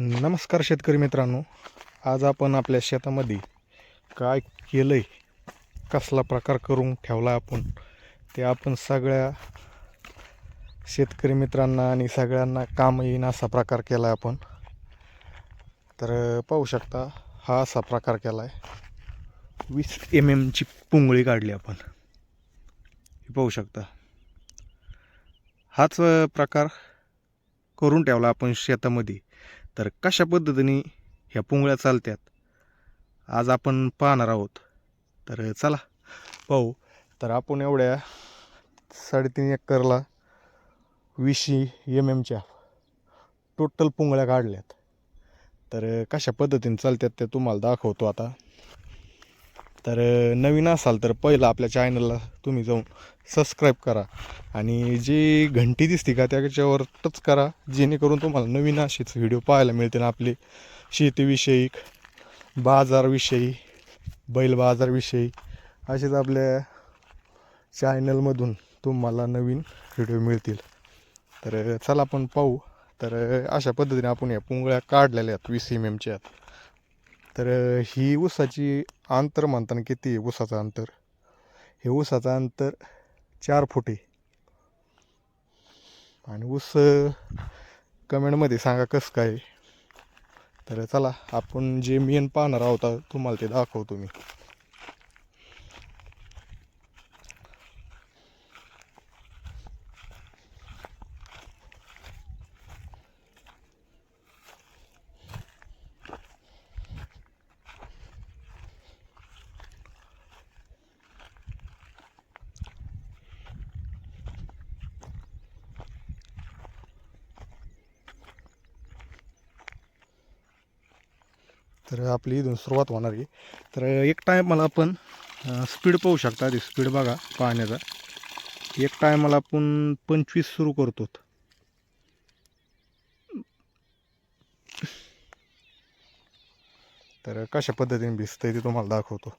नमस्कार शेतकरी मित्रांनो. आज आपण आपल्या शेतामध्ये काय केलं आहे कसला प्रकार करून ठेवला आपण ते आपण सगळ्या शेतकरी मित्रांना आणि सगळ्यांना काम येईन असा प्रकार केला आहे आपण. तर पाहू शकता हा असा प्रकार केला आहे वीस एम एमची पुंगळी काढली आपण. हे पाहू शकता. हाच प्रकार करून ठेवला आपण शेतामध्ये. तर कशा पद्धतीने ह्या पुंगळ्या चालत्यात? आज आपण पाहणार आहोत. तर चला पाहू. तर आपण एवढ्या साडेतीन एकरला वीस एम एमच्या टोटल पुंगळ्या काढल्यात. तर कशा पद्धतीने चालतात ते तुम्हाला दाखवतो आता. तर नवीन असाल तर पहिलं आपल्या चॅनलला तुम्ही जाऊन सबस्क्राईब करा. आणि जी घंटी दिसते का त्याच्यावर टच करा. जेणेकरून तुम्हाला नवीन असेच व्हिडिओ पाहायला मिळतील आपले. शेतीविषयी बाजारविषयी बैल बाजारविषयी असेच आपल्या चॅनलमधून तुम्हाला नवीन व्हिडिओ मिळतील. तर चला आपण पाहू. तर अशा पद्धतीने आपण या पुंगळ्या काढलेल्या आहेत वीस एम एमच्या तर ही ऊसाची अंतर म्हणताना किती आहे ऊसाचं अंतर? हे ऊसाचं अंतर चार फुटे आणि ऊस कमेंटमध्ये सांगा कसं काय तर चला आपण जे मेन पाहणार आहोत तुम्हाला ते दाखवतो मी. तर आपली इथून सुरुवात होणार आहे. तर एक टायमाला आपण स्पीड पाहू शकता आधी. स्पीड बघा पाहण्याचा. एक टायमाला आपण पंचवीस सुरू करतो. तर कशा पद्धतीने भिजतं ते तुम्हाला दाखवतो.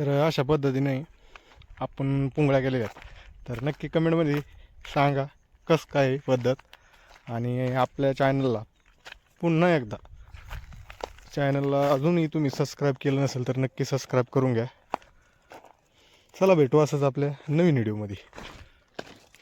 तर अशा पद्धतीने आपण पुंगळ्या केलेल्या आहेत. तर नक्की कमेंटमध्ये सांगा कसं काय पद्धत आणि आपल्या चॅनलला पुन्हा एकदा चॅनलला अजूनही तुम्ही सबस्क्राईब केलं नसेल तर नक्की सबस्क्राईब करून घ्या. चला भेटू असंच आपल्या नवीन व्हिडिओमध्ये.